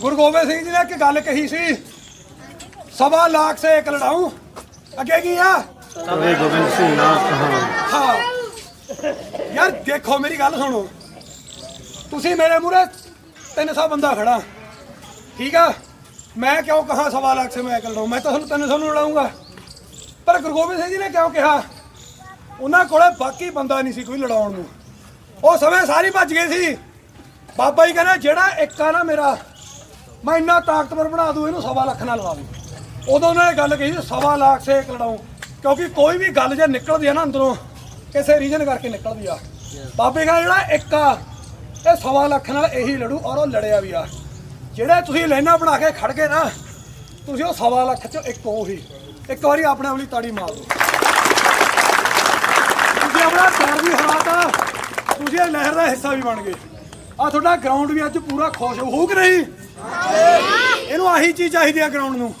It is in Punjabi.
ਗੁਰੂ ਗੋਬਿੰਦ ਸਿੰਘ ਜੀ ਨੇ ਇੱਕ ਗੱਲ ਕਹੀ ਸੀ ਸਵਾ ਲੱਖ ਸੇ ਇੱਕ ਲੜਾਉ ਅੱਗੇ ਕੀ ਆ? ਤਵੇ ਗੋਬਿੰਦ ਸਿੰਘ ਨਾਮ ਕਹਾਂ ਹਾਂ। ਯਾਰ ਦੇਖੋ ਮੇਰੀ ਗੱਲ ਸੁਣੋ। ਤੁਸੀਂ ਮੇਰੇ ਮੂਰੇ 300 ਬੰਦਾ ਖੜਾ। ਠੀਕ ਆ? ਮੈਂ ਕਿਉਂ ਕਹਾ ਸਵਾ ਲੱਖ ਸੇ ਮੈਂ ਇੱਕ ਲੜਾਉ ਮੈਂ ਤਾਂ ਤੁਹਾਨੂੰ 300 ਨੂੰ ਲੜਾਉਂਗਾ ਪਰ ਗੁਰੂ ਗੋਬਿੰਦ ਸਿੰਘ ਜੀ ਨੇ ਕਿਉਂ ਕਿਹਾ? ਉਹਨਾਂ ਕੋਲੇ ਬਾਕੀ ਬੰਦਾ ਨਹੀਂ ਸੀ ਕੋਈ ਲੜਾਉਣ ਨੂੰ। ਉਹ ਸਮੇਂ ਸਾਰੀ ਭੱਜ ਗਏ ਸੀ। ਬਾਬਾ ਜੀ ਕਹਿੰਦਾ ਜਿਹੜਾ ਇੱਕ ਆ ਨਾ ਮੇਰਾ ਮੈਂ ਇੰਨਾ ਤਾਕਤਵਰ ਬਣਾ ਦੂੰ, ਇਹਨੂੰ ਸਵਾ ਲੱਖ ਨਾਲ ਲੜਾ ਦੂੰ ਉਦੋਂ ਉਹਨਾਂ ਨੇ ਗੱਲ ਕਹੀ ਸੀ, ਸਵਾ ਲੱਖ ਸੇ ਇੱਕ ਲੜਾਉਂ। ਕਿਉਂਕਿ ਕੋਈ ਵੀ ਗੱਲ ਜੇ ਨਿਕਲਦੀ ਆ ਨਾ ਅੰਦਰੋਂ, ਕਿਸੇ ਰੀਜਨ ਕਰਕੇ ਨਿਕਲਦੀ ਆ। ਬਾਬੇ ਕਹਿੰਦਾ, ਜਿਹੜਾ ਇੱਕ ਆ, ਇਹ ਸਵਾ ਲੱਖ ਨਾਲ ਇਹੀ ਲੜੂ ਔਰ ਉਹ ਲੜਿਆ ਵੀ ਆ। ਜਿਹੜੇ ਤੁਸੀਂ ਲਾਈਨਾਂ ਬਣਾ ਕੇ ਖੜ ਗਏ ਨਾ, ਤੁਸੀਂ ਉਹ ਸਵਾ ਲੱਖ ਚੋਂ ਇੱਕ ਹੋ ਹੀ। ਇੱਕ ਵਾਰੀ ਆਪਣੇ ਆਪ ਲਈ ਤਾੜੀ ਮਾਰ ਦਿਓ। ਤੁਸੀਂ ਆਪਣਾ ਪੈਰ ਵੀ ਹਰਾਤਾ ਤੁਸੀਂ ਇਹ ਲਹਿਰ ਦਾ ਹਿੱਸਾ ਵੀ ਬਣ ਗਏ। ਆ ਤੁਹਾਡਾ ਗਰਾਊਂਡ ਵੀ ਅੱਜ ਪੂਰਾ ਖੁਸ਼ ਹੋਊ ਕਿ ਨਹੀਂ? ਇਹਨੂੰ ਆਹੀ ਚੀਜ਼ ਚਾਹੀਦੀ ਆ ਗਰਾਊਂਡ ਨੂੰ।